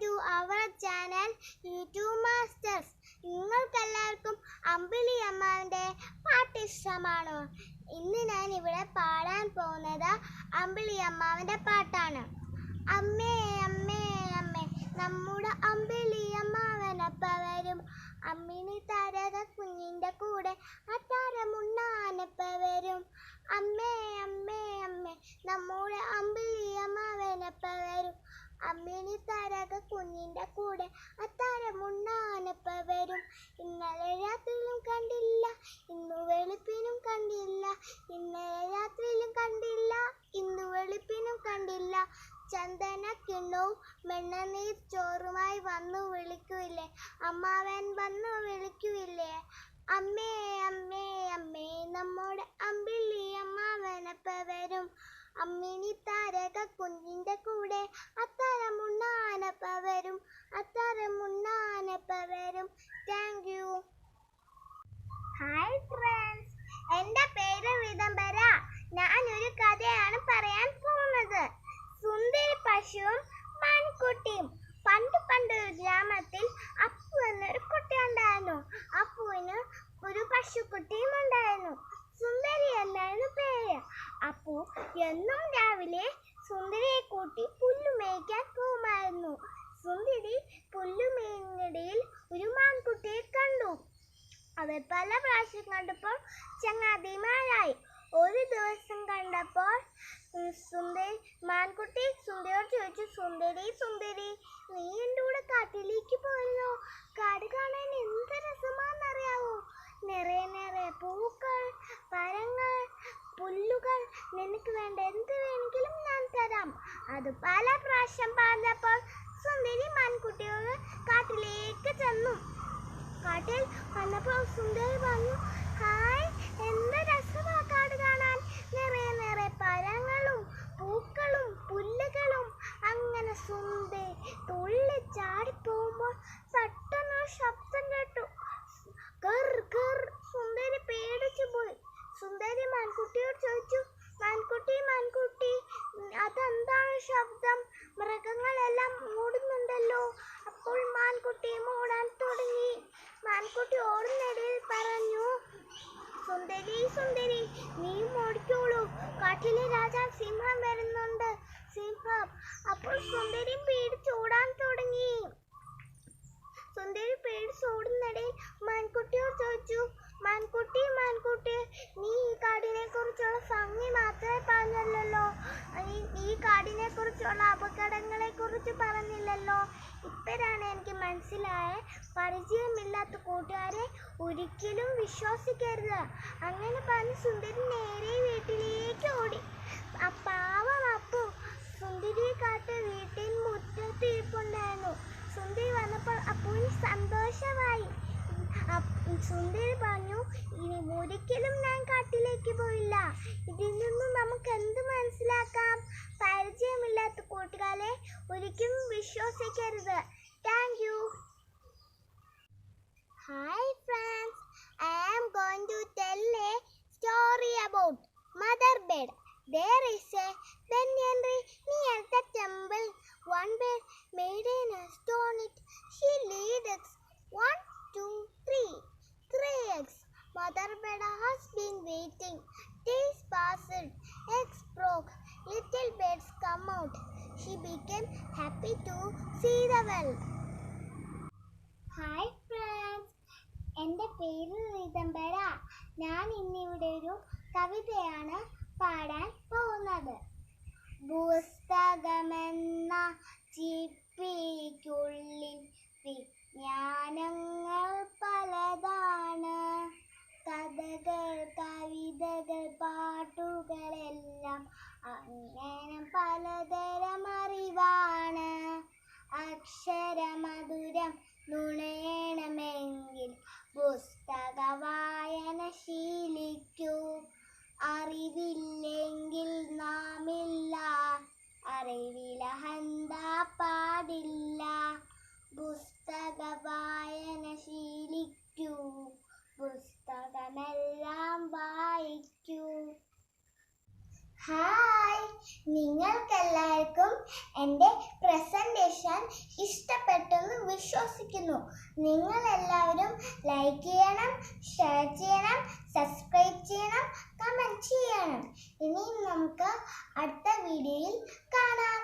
To our channel YouTube Masters നിങ്ങൾക്കെല്ലാവർക്കും അമ്പിളി അമ്മാവിന്റെ പാട്ട് ഇഷ്ടമാണോ? ഇന്ന് ഞാൻ ഇവിടെ പാടാൻ പോകുന്നത് അമ്പിളി അമ്മാവിന്റെ പാട്ടാണ്. അമ്മേ അമ്മേ അമ്മേ നമ്മുടെ അമ്പിളി അമ്മാവനപ്പ വരും. അമ്മിണി താരക കുഞ്ഞിന്റെ കൂടെ അത്താരമുണ്ണാനപ്പ വരും. അമ്മേ അമ്മേ അമ്മേ നമ്മുടെ അമ്പിളി അമ്മാവനപ്പ വരും അമ്മിണി താരക കുഞ്ഞിന്റെ കൂടെ അത്താരമുണ്ണാനപ്പ വരും ഇന്നലെ രാത്രിയിലും കണ്ടില്ല ഇന്നു വെളുപ്പിനും കണ്ടില്ല. ഇന്നലെ രാത്രിയിലും കണ്ടില്ല ഇന്നു വെളുപ്പിനും കണ്ടില്ല. ചന്ദന കിണ്ണവും വെണ്ണനീർ ചോറുമായി വന്നു വിളിക്കുവില്ലേ അമ്മാവൻ വന്നു വിളിക്കുവില്ലേ അമ്മേ അമ്മേ അമ്മേ നമ്മുടെ അമ്പിളി അമ്മാവനപ്പ വരും അമ്മിണി താരക കുഞ്ഞിന്റെ കൂടെ അത്താരമുണ്ണാനപ്പ വരും അത്താരമുണ്ണാനപ്പ വരും താങ്ക് യു ഹായ് ഫ്രണ്ട്സ് എന്റെ പേര് വിതംബര ഞാനൊരു കഥയാണ് പറയാൻ പോകുന്നത്. സുന്ദരി പശുവും മൺകുട്ടിയും. പണ്ട് പണ്ട് ഒരു ഗ്രാമത്തിൽ അപ്പു എന്നൊരു കുട്ടി ഉണ്ടായിരുന്നു അപ്പുവിന് ഒരു പശുക്കുട്ടിയും ഉണ്ടായിരുന്നു സുന്ദരി എന്നായിരുന്നു പേര് അപ്പു എന്നും രാവിലെ സുന്ദരിയെ കൂട്ടി പുല്ലു മേയ്ക്കാൻ പോകുമായിരുന്നു. സുന്ദരി പുല്ലുമേയുന്നിടയിൽ ഒരു മാൻകുട്ടിയെ കണ്ടു. അവർ പല പ്രാവശ്യം കണ്ടപ്പോൾ ചങ്ങാതിമാരായി. ഒരു ദിവസം കണ്ടപ്പോൾ സുന്ദരി മാൻകുട്ടി സുന്ദരിയോട് ചോദിച്ചു സുന്ദരി സുന്ദരി നീ എന്റെ കൂടെ കാട്ടിലേക്ക് പോയല്ലോ. കാട് കാണാൻ എന്ത് രസമാണെന്നറിയാവോ? നിറയെ നിറയെ പൂക്കൾ അത് പല പ്രാവശ്യം പറഞ്ഞപ്പോൾ സുന്ദരി മാൻകുട്ടിയോട് കാട്ടിലേക്ക് ചെന്നു. കാട്ടിൽ വന്നപ്പോൾ സുന്ദരി പറഞ്ഞു ഹായ് എന്ത് രസമാ കാട് കാണാൻ നിറയെ നിറയെ പഴങ്ങളും പൂക്കളും പുല്ലുകളും അങ്ങനെ സുന്ദരി തുള്ളി ചാടി പോകുമ്പോൾ പെട്ടെന്ന് ശബ്ദം കേട്ടു കർ കർ സുന്ദരി പേടിച്ചു പോയി സുന്ദരി മാൻകുട്ടിയോട് ചോദിച്ചു മാൻകുട്ടി മാൻകുട്ടി ഉം, അതെന്താണ് ശബ്ദം മൃഗങ്ങളെല്ലാം മൂടുന്നുണ്ടല്ലോ അപ്പോൾ മാൻകുട്ടി മൂടാൻ തുടങ്ങി മാൻകുട്ടി പറഞ്ഞു. സുന്ദരി സുന്ദരി നീ ഓടിക്കോളൂ. കാട്ടിലെ രാജാവ് സിംഹം വരുന്നുണ്ട്. സിംഹം അപ്പോൾ സുന്ദരി പേടിച്ചോടാൻ തുടങ്ങി. സുന്ദരി പേടിച്ചോടുന്നിടയിൽ മാൻകുട്ടിയോ ചോദിച്ചു മാൻകുട്ടി മാൻകുട്ടി നീ ഈ കാടിനെ കുറിച്ചുള്ള ഭംഗി മാത്രമേ പറഞ്ഞല്ലോ ഈ കാടിനെ കുറിച്ചുള്ള അപകടങ്ങളെ കുറിച്ച് പറഞ്ഞില്ലല്ലോ. ഇപ്പോഴാണ് എനിക്ക് മനസ്സിലായ. പരിചയമില്ലാത്ത കൂട്ടുകാരെ ഒരിക്കലും വിശ്വസിക്കരുത്. അങ്ങനെ പറഞ്ഞ് സുന്ദരി നേരെ വീട്ടിലേക്ക് ഓടി. പാവം അപ്പു സുന്ദരിയെ കാട്ട് വീട്ടിൽ മുറ്റത്ത് ഇരിപ്പുണ്ടായിരുന്നു. സുന്ദരി വന്നപ്പോൾ അപ്പുവിന് സന്തോഷമായി. സുന്ദരി പറഞ്ഞു ഇനി ഒരിക്കലും ഞാൻ കാട്ടിലേക്ക് പോയില്ല. ഇതിൽ നിന്നും നമുക്ക് എന്ത് മനസ്സിലാക്കാം? പരിചയമില്ലാത്ത കൂട്ടുകാരെ Thank you. Hi friends, I am going to tell a story about mother bird. There is a penguin near the temple. One bird made a nest on it. She laid eggs. One, two, three. Eggs. Mother bird has been waiting. Days passed. She became happy to see the world. Hi friends എന്റെ പേര് റീതംബര ഞാൻ ഇന്നിവിടെ ഒരു കവിതയാണ് പാടാൻ പോകുന്നത്. പുസ്തകമെന്ന ചിപ്പിക്കുള്ളിൽ വിജ്ഞാനങ്ങൾ പലതാണ്. കഥകൾ കവിതകൾ പാട്ടുകളെല്ലാം അങ്ങനെ പലതരം അറിവാണ്. അക്ഷരമധുരം നുണയണമെങ്കിൽ പുസ്തക വായന ശീലിക്കൂ. അറിവില്ലെങ്കിൽ നാമില്ല അറിവിലഹന്ത പാടില്ല. പുസ്തക വായന ശീലിക്കൂ പുസ്തകമെല്ലാം വായിക്കൂ. ഹായ് നിങ്ങൾക്കെല്ലാവർക്കും എന്റെ പ്രസന്റേഷൻ ഇഷ്ടപ്പെട്ടെന്ന് വിശ്വസിക്കുന്നു. നിങ്ങൾ എല്ലാവരും ലൈക്ക് ചെയ്യണം ഷെയർ ചെയ്യണം സബ്സ്ക്രൈബ് ചെയ്യണം കമന്റ് ചെയ്യണം. ഇനിയും നമുക്ക് അടുത്ത വീഡിയോയിൽ കാണാം.